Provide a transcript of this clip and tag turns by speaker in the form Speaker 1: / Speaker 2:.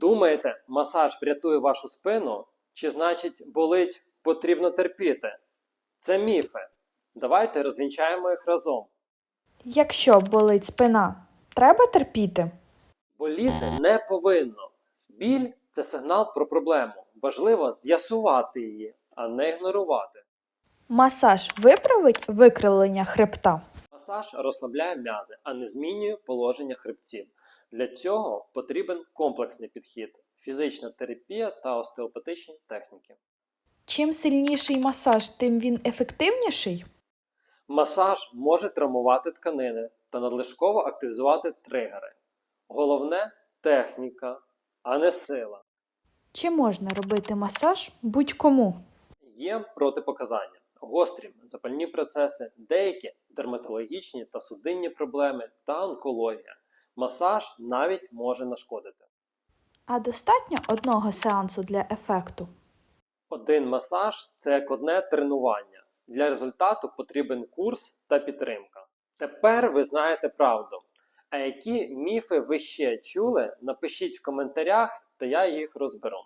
Speaker 1: Думаєте, масаж врятує вашу спину? Чи значить болить потрібно терпіти? Це міфи. Давайте розвінчаємо їх разом.
Speaker 2: Якщо болить спина, треба терпіти.
Speaker 1: Боліти не повинно. Біль це сигнал про проблему. Важливо з'ясувати її, а не ігнорувати.
Speaker 2: Масаж виправить викривлення хребта.
Speaker 1: Масаж розслабляє м'язи, а не змінює положення хребців. Для цього потрібен комплексний підхід, фізична терапія та остеопатичні техніки.
Speaker 2: Чим сильніший масаж, тим він ефективніший.
Speaker 1: Масаж може травмувати тканини та надлишково активізувати тригери. Головне техніка, а не сила.
Speaker 2: Чи можна робити масаж будь-кому?
Speaker 1: Є протипоказання, гострі запальні процеси, деякі дерматологічні та судинні проблеми та онкологія. Масаж навіть може нашкодити.
Speaker 2: А достатньо одного сеансу для ефекту.
Speaker 1: Один масаж це як одне тренування. Для результату потрібен курс та підтримка. Тепер ви знаєте правду. А які міфи ви ще чули? Напишіть в коментарях, та я їх розберу.